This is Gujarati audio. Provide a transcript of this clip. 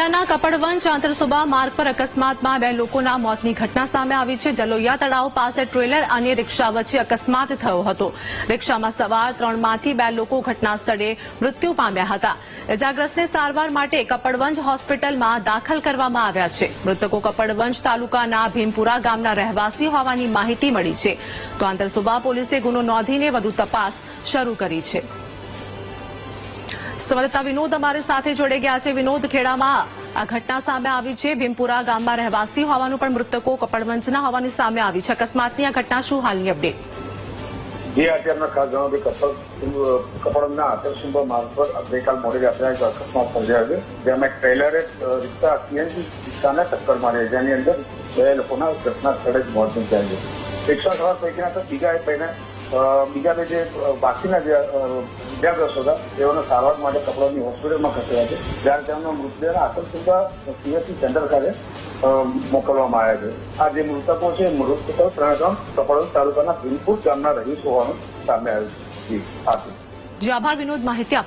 ખેડાના કપડવંશ આંતરસુબા માર્ગ પર અકસ્માતમાં બે લોકોના મોતની ઘટના સામે આવી છે. જલોયા તળાવ પાસે ટ્રેલર અને રિક્ષા વચ્ચે અકસ્માત થયો હતો. રિક્ષામાં સવાર ત્રણમાંથી બે લોકો ઘટના સ્થળે મૃત્યુ પામ્યા હતા. ઇજાગ્રસ્તને સારવાર માટે કપડવંજ હોસ્પિટલમાં દાખલ કરવામાં આવ્યા છે. મૃતકો કપડવંજ તાલુકાના ભીમપુરા ગામના રહેવાસી હોવાની માહિતી મળી છે. તો આંતરસુબા પોલીસે ગુનો નોંધીને વધુ તપાસ શરૂ કરી છે. સંવાદદાતા વિનોદ અમારી સાથે જોડે ગયા છે. વિનોદ, ખેડામાં આ ઘટના સામે આવી છે. ભીમપુરા ગામમાં રહેવાસી હોવાનું પણ મૃતકો કપડવંજના હોવાની સામે આવી છે. અકસ્માતની આ ઘટના શું હાલની અપડેટ? જે, આજે અમને ખાસ જણાવ્યું કપડ, કપડના આતરસુંભા માર્ગ પર ગઈકાલ મોડી રાત્રે એક અકસ્માત સર્જાયો છે. જેમાં એક ટ્રેલરે રિક્ષા સીએનજી રિક્ષાને ટક્કર મારી જેની અંદર બે લોકોના ઘટના સ્થળે જ મોત નીકળ્યા છે. રિક્ષા સવાર પૈકીના તો બીજા એક ભાઈને બીજા બે જે બાકીના જે ઇજાગ્રસ્તો હતા, તેઓને સારવાર માટે કપડાની હોસ્પિટલમાં ખસેડ્યા છે, જ્યારે તેમનો મૃતદેહના સુધા સીએસસી સેન્ટર ખાતે મોકલવામાં આવ્યા છે. આ જે મૃતકો છે મૃતકો ત્રણે ત્રણ કપડોલ તાલુકાના ભીમપુર ગામના રહીશ હોવાનું સામે આવ્યું છે. જી, આભાર. વિનોદ માહિતી